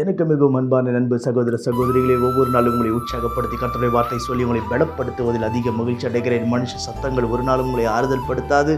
எனக்கு மிகவும் அன்பான நண்பு சகோதர சகோதரிகளை ஒவ்வொரு நாளும் உங்களை உற்சாகப்படுத்தி கட்டுரை வார்த்தை சொல்லி உங்களை பலப்படுத்துவதில் அதிக மகிழ்ச்சி அடைகிறேன். மனுஷ சத்தங்கள் ஒரு நாளும் உங்களை ஆறுதல் படுத்தாது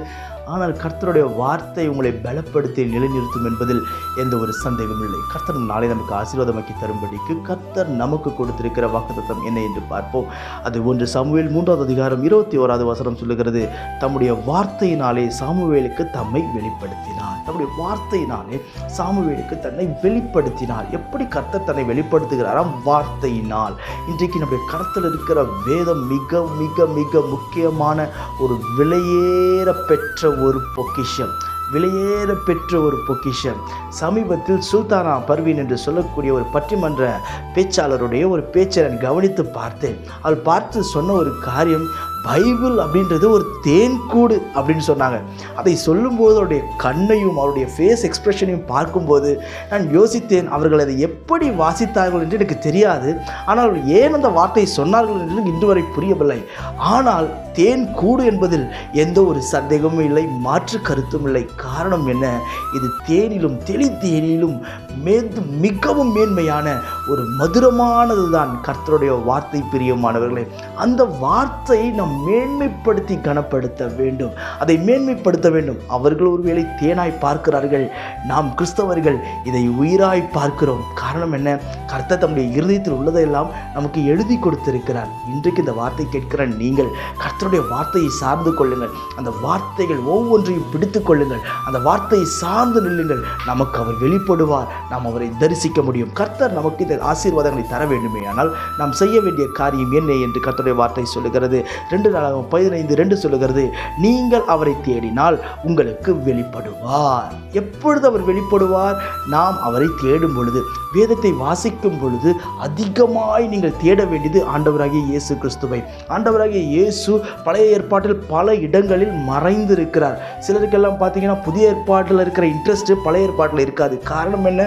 ஆனால் கர்த்தருடைய வார்த்தை உங்களை பலப்படுத்தி நிலைநிறுத்தும் என்பதில் எந்த ஒரு சந்தேகமும் இல்லை. கர்த்தர் நாளை நமக்கு ஆசீர்வாதமாக்கி தரும்படிக்கு கர்த்தர் நமக்கு கொடுத்திருக்கிற வாக்குத்தம் என்ன என்று பார்ப்போம். அது ஒன்று சமுவேல் மூன்றாவது அதிகாரம் இருபத்தி ஓராவது வசனம் சொல்லுகிறது தம்முடைய வார்த்தையினாலே சாமுவேலுக்கு தம்மை வெளிப்படுத்தினார். தம்முடைய வார்த்தையினாலே சாமுவேலுக்கு தன்னை வெளிப்படுத்தினார். எப்படி கர்த்தர் தன்னை வெளிப்படுத்துகிறாராம் வார்த்தையினால். இன்றைக்கு நம்முடைய கருத்தில் இருக்கிற வேதம் மிக மிக மிக முக்கியமான ஒரு விலையேற பெற்ற ஒரு பொக்கிஷம் விலையேற பெற்ற ஒரு பொக்கிஷம். சமீபத்தில் சுல்தானா பர்வீன் என்று சொல்லக்கூடிய ஒரு பட்டிமன்ற பேச்சாளருடைய ஒரு பேச்சை நான் கவனித்து பார்த்தேன். அவள் பார்த்து சொன்ன ஒரு காரியம் பைபிள் அப்படின்றது ஒரு தேன்கூடு அப்படின்னு சொன்னாங்க. அதை சொல்லும்போது அவருடைய கண்ணையும் அவருடைய ஃபேஸ் எக்ஸ்ப்ரெஷனையும் பார்க்கும்போது நான் யோசித்தேன் அவர்கள் அதை எப்படி வாசித்தார்கள் என்று எனக்கு தெரியாது. ஆனால் அவர் ஏன் அந்த வார்த்தையை சொன்னார்கள் என்று இன்று வரை புரியவில்லை. ஆனால் தேன் கூடு என்பதில் எந்த ஒரு சந்தேகமும் இல்லை மாற்று கருத்தும் இல்லை. காரணம் என்ன? இது தேனிலும் தெளி தேனிலும் மேந்து மிகவும் மேன்மையான ஒரு மதுரமானது தான் கர்த்தருடைய வார்த்தை பிரியமானவர்களே. அந்த வார்த்தையை நம் மேன்மைப்படுத்தி கனப்படுத்த வேண்டும். அதை மேன்மைப்படுத்த வேண்டும். அவர்கள் ஒருவேளை தேனாய் பார்க்கிறார்கள். நாம் கிறிஸ்தவர்கள் இதை உயிராய் பார்க்கிறோம். காரணம் என்ன? கர்த்தர் தம்முடைய இருதயத்தில் உள்ளதையெல்லாம் நமக்கு எழுதி கொடுத்திருக்கிறார். இன்றைக்கு இந்த வார்த்தை கேட்கிற நீங்கள் கர்த்தருடைய வார்த்தையை சார்ந்து கொள்ளுங்கள். அந்த வார்த்தைகள் ஒவ்வொன்றையும் பிடித்து கொள்ளுங்கள். அந்த வார்த்தையை சார்ந்து நில்லுங்கள். நமக்கு அவர் வெளிப்படுவார். நாம் அவரை தரிசிக்க முடியும். கர்த்தர் நமக்கு இந்த ஆசீர்வாதங்களை தர வேண்டுமே. ஆனால் நாம் செய்ய வேண்டிய காரியம் என்ன என்று கர்த்தருடைய வார்த்தை சொல்லுகிறது. ரெண்டு நாளாகவும் பதினைந்து ரெண்டு சொல்லுகிறது நீங்கள் அவரை தேடினால் உங்களுக்கு வெளிப்படுவார். எப்பொழுது அவர் வெளிப்படுவார்? நாம் அவரை தேடும் பொழுது வேதத்தை வாசிக்கும் பொழுது அதிகமாய் நீங்கள் தேட வேண்டியது ஆண்டவராகிய இயேசு கிறிஸ்துவை. ஆண்டவராகிய இயேசு பழைய ஏற்பாட்டில் பல இடங்களில் மறைந்திருக்கிறார். சிலருக்கெல்லாம் பார்த்தீங்கன்னா புதிய ஏற்பாட்டில் இருக்கிற இன்ட்ரெஸ்ட்டு பழைய ஏற்பாட்டில் இருக்காது. காரணம் என்ன?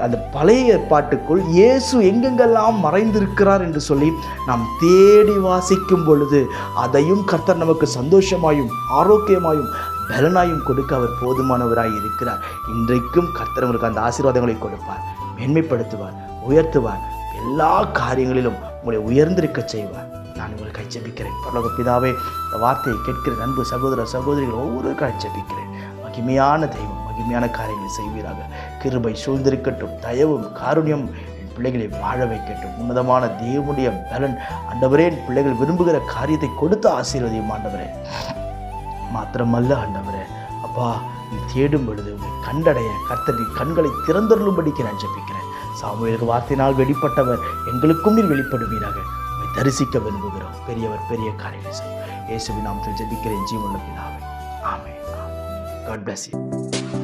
அந்த பழைய ஏற்பாட்டுக்குள் இயேசு எங்கெங்கெல்லாம் மறைந்திருக்கிறார் என்று சொல்லி நாம் தேடி வாசிக்கும் பொழுது அதையும் கர்த்தர் நமக்கு சந்தோஷமாயும் ஆரோக்கியமாயும் பலனாயும் கொடுக்க அவர் போதுமானவராய் இருக்கிறார். இன்றைக்கும் கர்த்தர் உங்களுக்கு அந்த ஆசீர்வாதங்களை கொடுப்பார் மேன்மைப்படுத்துவார் உயர்த்துவார் எல்லா காரியங்களிலும் உங்களை உயர்ந்திருக்க செய்வார். நான் உங்களுக்காக ஜெபிக்கிறேன். பரலோக பிதாவே இந்த வார்த்தையை கேட்கிற அன்பு சகோதர சகோதரிகள் ஒவ்வொருவருக்காக ஜெபிக்கிறேன். மகிமையான தெய்வம். மகிமையான காரியங்களை செய்வீராக. கிருபை சூழ்ந்திருக்கட்டும் தயவும் காருண்யம் என் பிள்ளைகளை வாழ வைக்கட்டும். உன்னதமான தேவனுடைய பலன் ஆண்டவரே என் பிள்ளைகள் விரும்புகிற காரியத்தை கொடுத்து ஆசீர்வதியும் ஆண்டவரே. மாத்திரமல்ல ஆண்டவரே அப்பா நீ தேடும் பொழுது உங்களை கண்டடைய கர்த்தரின் கண்களை திறந்தருளும்படிக்கு நான் ஜெபிக்கிறேன். சாமுவேலுக்கு வார்த்தையினால் வெளிப்பட்டவர் எங்களுக்கும் நீர் வெளிப்படுவீராக. உம்மை தரிசிக்க விரும்புகிறோம். பெரியவர் பெரிய காரியங்களை செய்யும் இயேசுவின் நாம் ஜெபிக்கிறேன் ஜீவனுள்ள பிதாவே. ஆமென். God bless you.